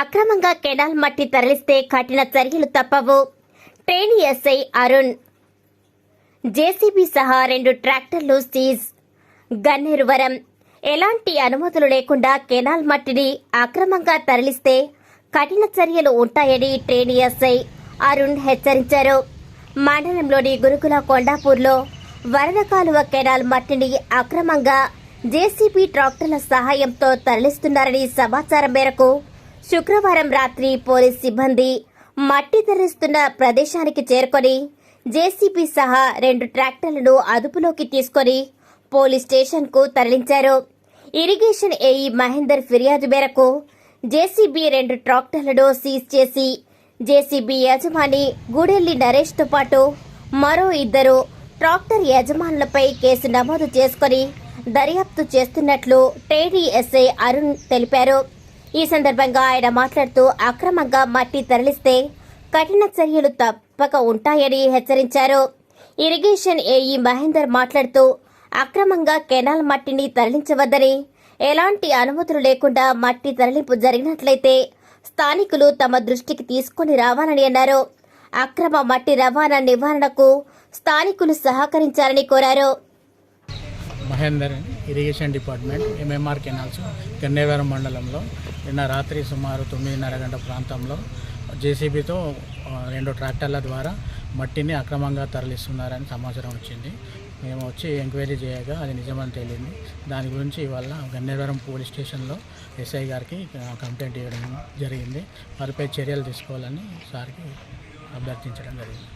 అక్రమంగా కెనాల్ మట్టి తరలిస్తే కఠిన చర్యలు తప్పవు. Train SI Arun. జేసీబీ సహా రెండు ట్రాక్టర్లు సీజ్. గన్నేరువరం. ఎలాంటి అనుమతులు లేకుండా కెనాల్ మట్టిని అక్రమంగా తరలిస్తే కఠిన చర్యలు ఉంటాయని ట్రైన్ ఎస్ఐ అరుణ్ హెచ్చరించారు. మండలంలోని గురుకుల కొండాపూర్లో వరద కాలువ కెనాల్ మట్టిని అక్రమంగా జేసీబీ ట్రాక్టర్ల సహాయంతో తరలిస్తున్నారని సమాచారం మేరకు శుక్రవారం రాత్రి పోలీస్ సిబ్బంది మట్టి తరలిస్తున్న ప్రదేశానికి చేరుకొని జేసీబీ సహా రెండు ట్రాక్టర్లను అదుపులోకి తీసుకొని పోలీస్ స్టేషన్కు తరలించారు. ఇరిగేషన్ ఏఈ మహేందర్ ఫిర్యాదు మేరకు జేసీబీ రెండు ట్రాక్టర్లను సీజ్ చేసి జేసీబీ యజమాని గూడెల్లి నరేష్తో పాటు మరో ఇద్దరు ట్రాక్టర్ యజమానులపై కేసు నమోదు చేసుకుని దర్యాప్తు చేస్తున్నట్లు టేడీఎస్ఐ అరుణ్ తెలిపారు. ఈ సందర్భంగా ఆయన మాట్లాడుతూ అక్రమంగా మట్టి తరలిస్తే కఠిన చర్యలు తప్పక ఉంటాయని హెచ్చరించారు. ఇరిగేషన్ ఏఈ మహేందర్ మాట్లాడుతూ అక్రమంగా కెనాల్ మట్టిని తరలించవద్దని ఎలాంటి అనుమతులు లేకుండా మట్టి తరలింపు జరిగినట్లయితే స్థానికులు తమ దృష్టికి తీసుకుని రావాలని అన్నారు. అక్రమ మట్టి రవాణా నివారణకు స్థానికులు సహకరించాలని కోరారు. Mahender irrigation department MMR canals Gannavaram మండలంలో నిన్న రాత్రి సుమారు తొమ్మిదిన్నర గంట ప్రాంతంలో జేసీబీతో రెండు ట్రాక్టర్ల ద్వారా మట్టిని అక్రమంగా తరలిస్తున్నారని సమాచారం వచ్చింది. మేము వచ్చి ఎంక్వైరీ చేయగా అది నిజమని తేలింది. దాని గురించి ఇవాళ గన్నేవరం పోలీస్ స్టేషన్లో ఎస్ఐ గారికి కంప్లైంట్ ఇవ్వడం జరిగింది. వారిపై చర్యలు తీసుకోవాలని సార్కి అభ్యర్థించడం జరిగింది.